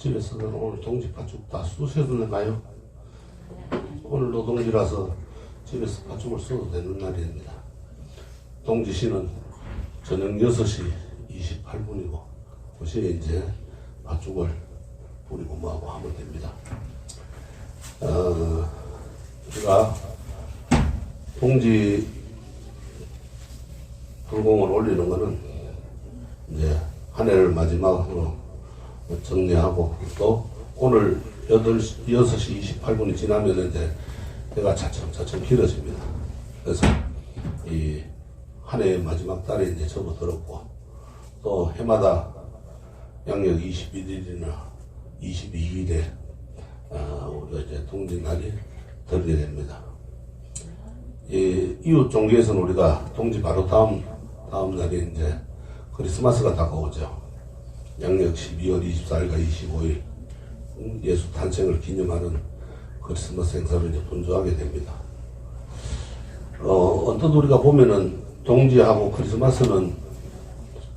집에서는 오늘 동지 팥죽 다 쑤셔도나요? 오늘 노동지라서 집에서 팥죽을 써도 되는 날입니다. 동지시는 저녁 6시 28분이고 그 시에 이제 팥죽을 뿌리고 뭐하고 하면 됩니다. 어, 우리가 동지 불공을 올리는 거는 이제 한 해를 마지막으로 정리하고 또 오늘 8시, 6시 28분이 지나면 이제 해가 차츰 차츰 길어집니다. 그래서 이 한 해의 마지막 달에 이제 접어들었고 또 해마다 양력 21일이나 22일에 어, 우리가 이제 동지날이 들게 됩니다. 이 이웃 종교에서는 우리가 동지 바로 다음 다음 날이 이제 크리스마스가 다가오죠. 양력 12월 24일과 25일 음, 예수 탄생을 기념하는 크리스마스 행사를 이제 분주하게 됩니다. 어, 언뜻 우리가 보면은 동지하고 크리스마스는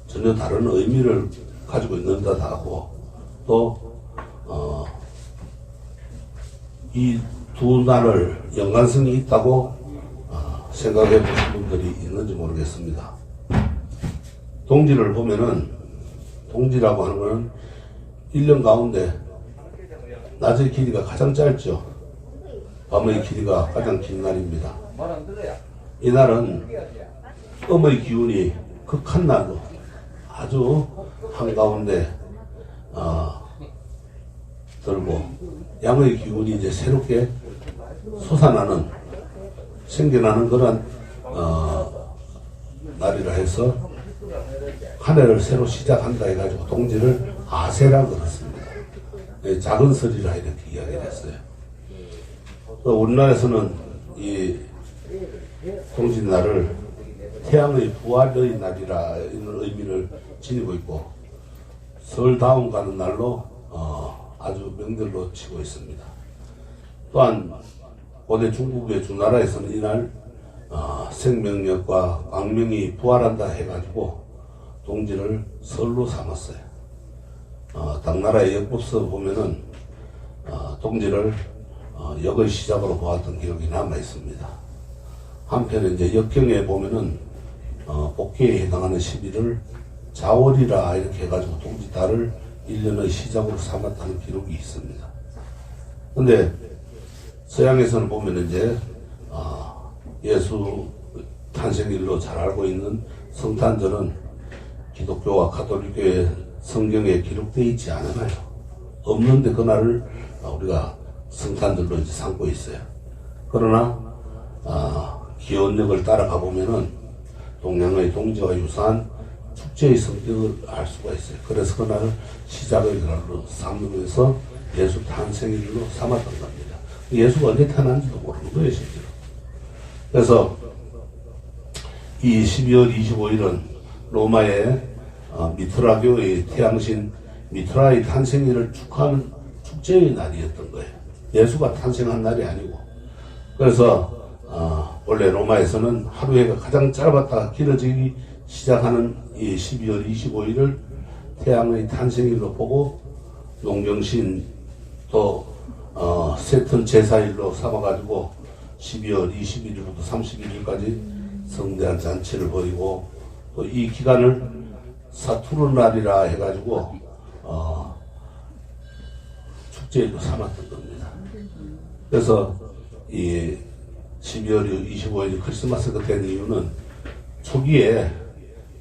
전혀 다른 의미를 가지고 있는 듯하고 또 어, 이두 날을 연관성이 있다고 어, 생각해 보신 분들이 있는지 모르겠습니다. 동지를 보면은 동지라고 하는 것은 1년 가운데 낮의 길이가 가장 짧죠. 밤의 길이가 가장 긴 날입니다. 이 날은 음의 기운이 극한 날로 아주 한가운데 어, 들고 양의 기운이 이제 새롭게 솟아나는 생겨나는 그런 어, 날이라 해서 한 해를 새로 시작한다 해가지고 동지를 아세라 그랬습니다. 예, 작은 설이라 이렇게 이야기를 했어요. 또 우리나라에서는 이 동지날을 태양의 부활의 날이라 이런 의미를 지니고 있고 설 다음 가는 날로 어, 아주 명절로 치고 있습니다. 또한 고대 중국의 주나라에서는 이날 어, 생명력과 광명이 부활한다 해가지고 동지를 설로 삼았어요. 어, 당나라의 역법서 보면은 어, 동지를 어, 역의 시작으로 보았던 기록이 남아 있습니다. 한편에 이제 역경에 보면은 어, 복귀에 해당하는 시비를 자월이라 이렇게 해가지고 동지 달을 1년의 시작으로 삼았다는 기록이 있습니다. 근데 서양에서는 보면 이제 어, 예수 탄생일로 잘 알고 있는 성탄절은 기독교와 가톨릭교의 성경에 기록되어 있지 않아요. 없는데 그날을 우리가 성탄절로 이제 삼고 있어요. 그러나 아, 기원력을 따라가 보면은 동양의 동지와 유사한 축제의 성격을 알 수가 있어요. 그래서 그날을 시작의 날로 삼으면서 예수 탄생일로 삼았던 겁니다. 예수가 언제 태어난지도 모르는 거예요, 실제로. 그래서 이 12월 25일은 로마의 어, 미트라 교의 태양신 미트라의 탄생일을 축하하는 축제의 날이었던 거예요. 예수가 탄생한 날이 아니고. 그래서 어, 원래 로마에서는 하루해가 가장 짧았다가 길어지기 시작하는 이 12월 25일을 태양의 탄생일로 보고 농경신 또 어, 세턴 제사일로 삼아가지고 12월 21일부터 31일까지 성대한 잔치를 벌이고 또 이 기간을 사투르 날이라 해가지고 어, 축제일로 삼았던 겁니다. 그래서 이 12월 25일 크리스마스가 된 이유는 초기에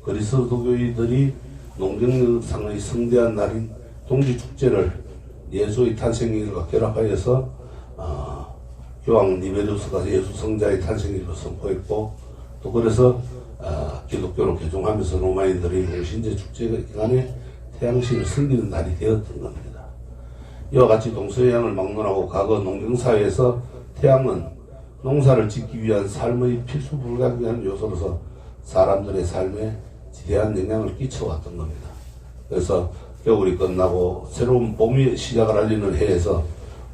그리스도교인들이 농경상의 성대한 날인 동지축제를 예수의 탄생일과 결합하여서 어, 교황 니베루스가 예수 성자의 탄생일로 선포했고 또 그래서 어, 기독교로 개종하면서 로마인들이 공신제 축제 기간에 태양신을 섬기는 날이 되었던 겁니다. 이와 같이 동서양을 막론하고 과거 농경사회에서 태양은 농사를 짓기 위한 삶의 필수 불가피한 요소로서 사람들의 삶에 지대한 영향을 끼쳐왔던 겁니다. 그래서 겨울이 끝나고 새로운 봄이 시작을 알리는 해에서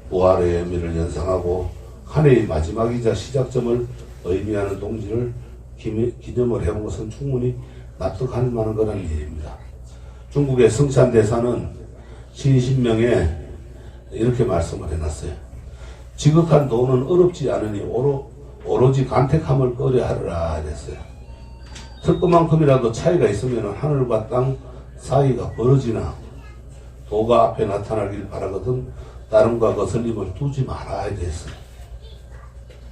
부활의 의미를 연상하고 한 해의 마지막이자 시작점을 의미하는 동지를 기념을 해본 것은 충분히 납득할 만한 거라는 일입니다. 중국의 성찬 대사는 신신명에 이렇게 말씀을 해놨어요. 지극한 도는 어렵지 않으니 오로, 오로지 간택함을 꺼려 하리라 그랬어요. 특급만큼이라도 차이가 있으면 하늘과 땅 사이가 벌어지나 도가 앞에 나타나길 바라거든 다름과 거슬림을 두지 말아야 됐어요.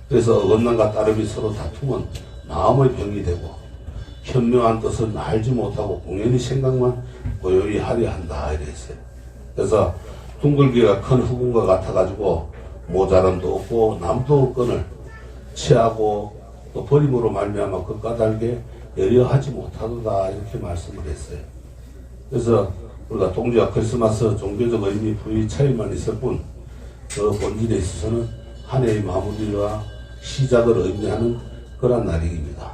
그래서 어긋남과 따름이 서로 다투면 마음의 병이 되고 현명한 뜻은 알지 못하고 공연히 생각만 고요히 하려 한다 이랬어요. 그래서 둥글기가 큰 흑운과 같아가지고 모자람도 없고 남도 없건을 취하고 또 버림으로 말미암아 그 까닭에 여려하지 못하도다 이렇게 말씀을 했어요. 그래서 우리가 동지와 크리스마스 종교적 의미 부의 차이만 있을 뿐, 그 본질에 있어서는 한 해의 마무리와 시작을 의미하는 그런 날입니다.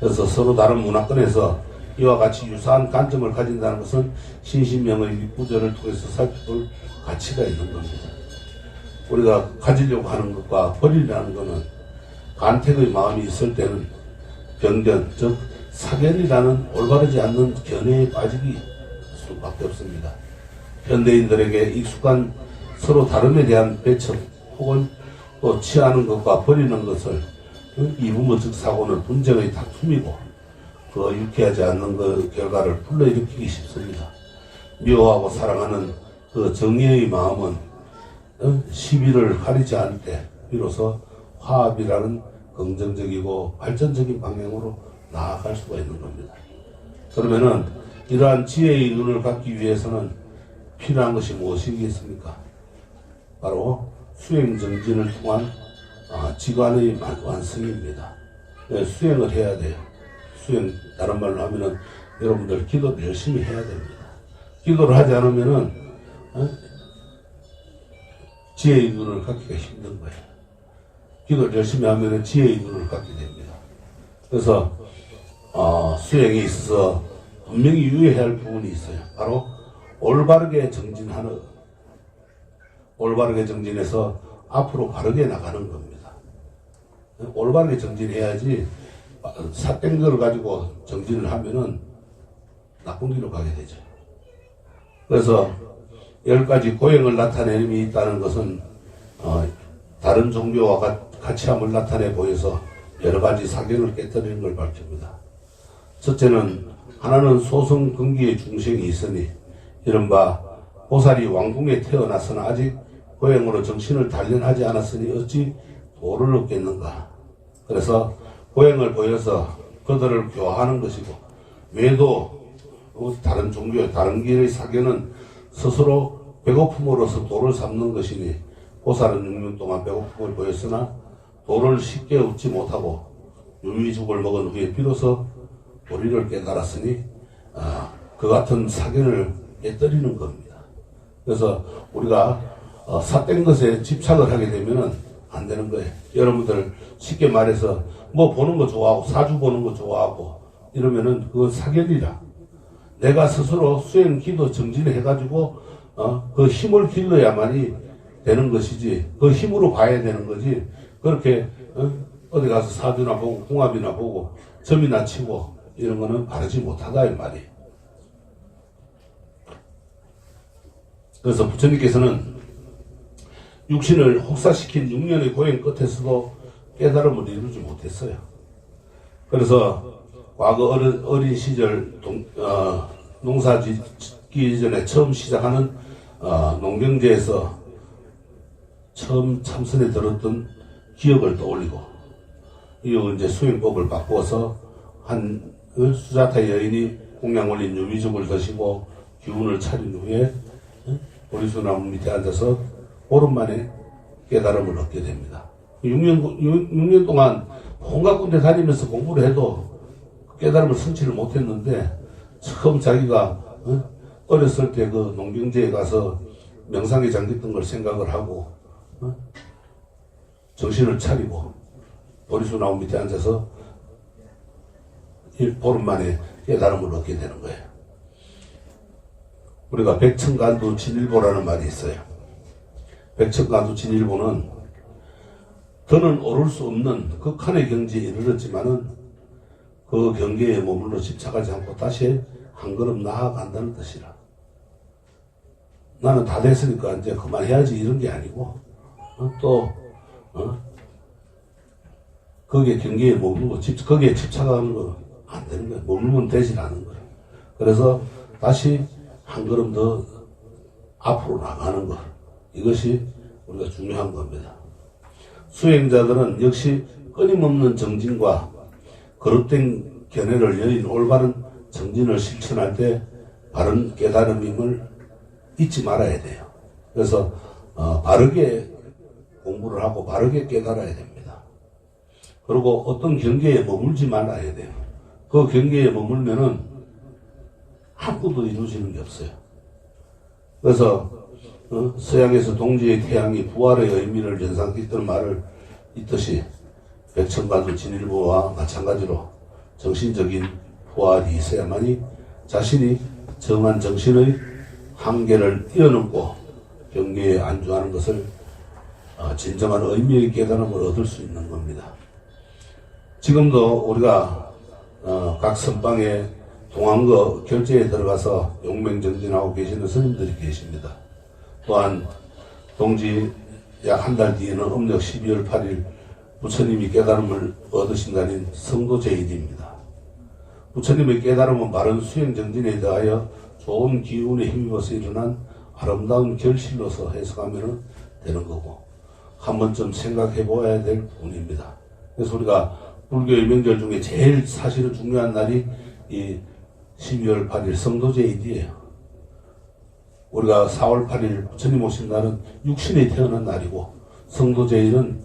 그래서 서로 다른 문화권에서 이와 같이 유사한 관점을 가진다는 것은 신신명의 구절을 통해서 살펴볼 가치가 있는 겁니다. 우리가 가지려고 하는 것과 버리려는 것은 간택의 마음이 있을 때는 변견, 즉 사견이라는 올바르지 않는 견해에 빠지기 수밖에 없습니다. 현대인들에게 익숙한 서로 다름에 대한 배척 혹은 또 취하는 것과 버리는 것을 이부모적 사고는 분쟁의 다툼이고 그 유쾌하지 않는 그 결과를 불러일으키기 쉽습니다. 미워하고 사랑하는 그 정의의 마음은 어, 시비를 가리지 않을 때 비로소 화합이라는 긍정적이고 발전적인 방향으로 나아갈 수가 있는 겁니다. 그러면은 이러한 지혜의 눈을 갖기 위해서는 필요한 것이 무엇이겠습니까? 바로 수행 정진을 통한 아, 지관의 완- 완성입니다. 네, 수행을 해야 돼요. 수행 다른 말로 하면은 여러분들 기도를 열심히 해야 됩니다. 기도를 하지 않으면은 어? 지혜의 눈을 갖기가 힘든 거예요. 기도를 열심히 하면은 지혜의 눈을 갖게 됩니다. 그래서 어, 수행에 있어서 분명히 유의해야 할 부분이 있어요. 바로 올바르게 정진하는 올바르게 정진해서 앞으로 바르게 나가는 겁니다. 올바르게 정진해야지 삿된 걸 가지고 정진을 하면은 나쁜 길로 가게 되죠. 그래서 열 가지 고행을 나타내는 힘이 있다는 것은 어, 다른 종교와 같- 같이 함을 나타내 보여서 여러 가지 사견을 깨뜨리는 걸 밝힙니다. 첫째는 하나는 소성 근기의 중생이 있으니 이른바 보살이 왕궁에 태어났으나 아직 고행으로 정신을 단련하지 않았으니 어찌 도를 얻겠는가. 그래서 고행을 보여서 그들을 교화하는 것이고 외도 어, 다른 종교 다른 길의 사견은 스스로 배고픔으로서 도를 삼는 것이니 보살은 6년 동안 배고픔을 보였으나 도를 쉽게 얻지 못하고 유미죽을 먹은 후에 비로소 도리를 깨달았으니 아, 그 같은 사견을 깨뜨리는 겁니다. 그래서 우리가 어, 삿된 것에 집착을 하게 되면은 안 되는 거예요. 여러분들 쉽게 말해서 뭐 보는 거 좋아하고 사주 보는 거 좋아하고 이러면은 그건 사견이라. 내가 스스로 수행 기도 정진을 해가지고 어, 그 힘을 길러야만이 되는 것이지 그 힘으로 봐야 되는 거지 그렇게 어, 디 가서 사주나 보고 궁합이나 보고 점이나 치고 이런 거는 바르지 못하다 이 말이에요. 그래서 부처님께서는 육신을 혹사시킨 6년의 고행 끝에서도 깨달음을 이루지 못했어요. 그래서 과거 어린, 어린 시절 동, 어, 농사 짓기 전에 처음 시작하는 어, 농경제에서 처음 참선에 들었던 기억을 떠올리고 이후 이제 수행법을 바꾸어서 한 어, 수자타 여인이 공양 올린 유미죽을 드시고 기운을 차린 후에 어, 보리수나무 밑에 앉아서 오랜만에 깨달음을 얻게 됩니다. 6년, 6년 동안 군데 다니면서 공부를 해도 깨달음을 성취를 못했는데 처음 자기가 어? 어렸을 때 그 농경제에 가서 명상에 잠겼던 걸 생각을 하고 어? 정신을 차리고 보리수 나무 밑에 앉아서 일 보름 만에 깨달음을 얻게 되는 거예요. 우리가 백천간두 진일보라는 말이 있어요. 백천간두 진일보는 더는 오를 수 없는 극한의 경지에 이르렀지만은 그 경계에 머물러 집착하지 않고 다시 한 걸음 나아간다는 뜻이라. 나는 다 됐으니까 이제 그만해야지 이런 게 아니고 어, 또 어? 거기에 경계에 머물고 집, 거기에 집착하는 거 안 되는 거야. 머물면 되질 않은 거야. 그래서 다시 한 걸음 더 앞으로 나가는 것. 이것이 우리가 중요한 겁니다. 수행자들은 역시 끊임없는 정진과 거듭된 견해를 여인 올바른 정진을 실천할 때 바른 깨달음임을 잊지 말아야 돼요. 그래서 어, 바르게 공부를 하고 바르게 깨달아야 됩니다. 그리고 어떤 경계에 머물지 말아야 돼요. 그 경계에 머물면은 아무도 이루어지는 게 없어요. 그래서 어, 서양에서 동지의 태양이 부활의 의미를 연상했던 말을 있듯이 백천가도 진일보와 마찬가지로 정신적인 부활이 있어야만이 자신이 정한 정신의 한계를 뛰어넘고 경계에 안주하는 것을 어, 진정한 의미의 깨달음을 얻을 수 있는 겁니다. 지금도 우리가 어, 각 선방에 동안거 결제에 들어가서 용맹정진하고 계시는 스님들이 계십니다. 또한 동지 약 한 달 뒤에는 음력 12월 8일 부처님이 깨달음을 얻으신 날인 성도 제일입니다. 부처님의 깨달음은 바른 수행 정진에 대하여 좋은 기운에 힘입어서 일어난 아름다운 결실로서 해석하면 되는 거고 한 번쯤 생각해 보아야 될 부분입니다. 그래서 우리가 불교의 명절 중에 제일 사실은 중요한 날이 이 12월 8일 성도제일이에요. 우리가 4월 8일 부처님 오신 날은 육신이 태어난 날이고 성도제일은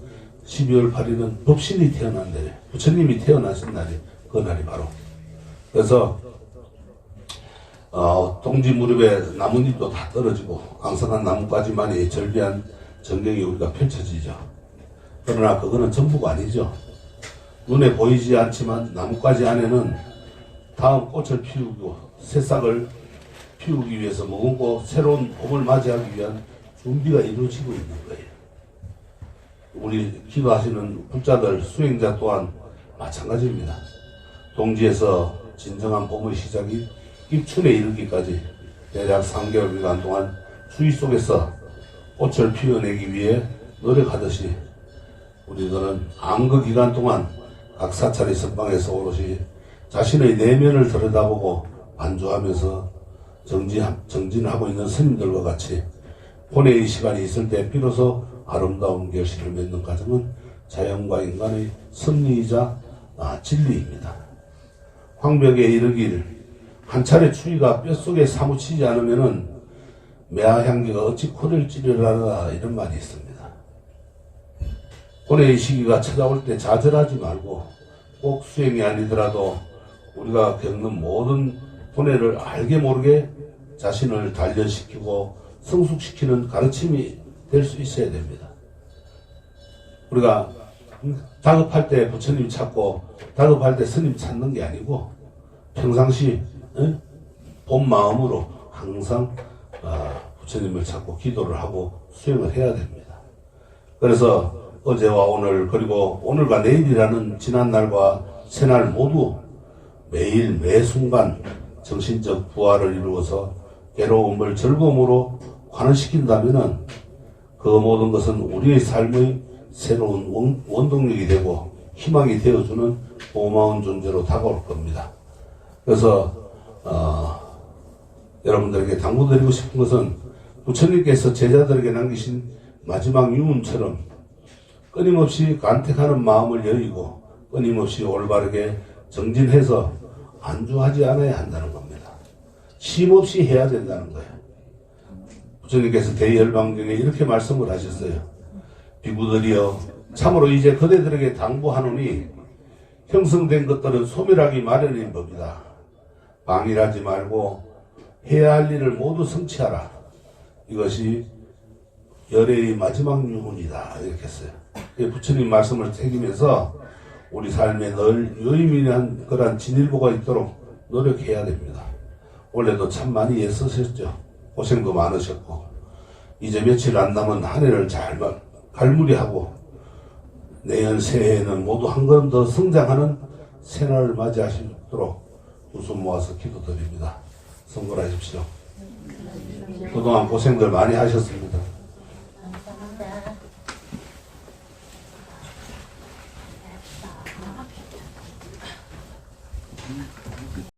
12월 8일은 법신이 태어난 날이에요. 부처님이 태어나신 날이 그 날이 바로. 그래서 어, 동지 무렵에 나뭇잎도 다 떨어지고 강성한 나뭇가지만이 절비한 전경이 우리가 펼쳐지죠. 그러나 그거는 전부가 아니죠. 눈에 보이지 않지만 나뭇가지 안에는 다음 꽃을 피우고 새싹을 피우기 위해서 머금고 새로운 봄을 맞이하기 위한 준비가 이루어지고 있는 거예요. 우리 기도하시는 불자들 수행자 또한 마찬가지입니다. 동지에서 진정한 봄의 시작이 입춘에 이르기까지 대략 3개월 기간 동안 추위 속에서 꽃을 피워내기 위해 노력하듯이 우리들은 안그 기간 동안 각 사찰의 선방에서 오롯이 자신의 내면을 들여다보고 반주하면서 정진, 정진하고 있는 스님들과 같이 본회의 시간이 있을 때 비로소 아름다운 결실을 맺는 과정은 자연과 인간의 섭리이자 아, 진리입니다. 황벽에 이르길 한 차례 추위가 뼛속에 사무치지 않으면은 매화 향기가 어찌 코를 찌르라라 이런 말이 있습니다. 본회의 시기가 찾아올 때 좌절하지 말고 꼭 수행이 아니더라도 우리가 겪는 모든 본회를 알게 모르게 자신을 단련시키고 성숙시키는 가르침이 될 수 있어야 됩니다. 우리가 다급할 때 부처님 찾고 다급할 때 스님 찾는 게 아니고 평상시 응? 본 마음으로 항상 아, 부처님을 찾고 기도를 하고 수행을 해야 됩니다. 그래서 어제와 오늘 그리고 오늘과 내일이라는 지난 날과 새날 모두 매일 매 순간 정신적 부활을 이루어서 괴로움을 즐거움으로 환원시킨다면은 그 모든 것은 우리의 삶의 새로운 원, 원동력이 되고 희망이 되어주는 고마운 존재로 다가올 겁니다. 그래서 어, 여러분들에게 당부드리고 싶은 것은 부처님께서 제자들에게 남기신 마지막 유문처럼 끊임없이 간택하는 마음을 여의고 끊임없이 올바르게 정진해서 안주하지 않아야 한다는 겁니다. 쉼없이 해야 된다는 거예요. 부처님께서 대열방경에 이렇게 말씀을 하셨어요. 비구들이여 참으로 이제 그대들에게 당부하노니 형성된 것들은 소멸하기 마련인 법이다. 방일하지 말고 해야 할 일을 모두 성취하라. 이것이 열애의 마지막 유문이다. 이렇게 했어요. 부처님 말씀을 새기면서 우리 삶에 늘 유의미한 그러한 진일보가 있도록 노력해야 됩니다. 올해도 참 많이 애쓰셨죠. 고생도 많으셨고 이제 며칠 안 남은 한 해를 잘 갈무리하고 내년 새해에는 모두 한 걸음 더 성장하는 새날을 맞이하시도록 두손 모아서 기도드립니다. 성불하십시오. 그동안 고생들 많이 하셨습니다.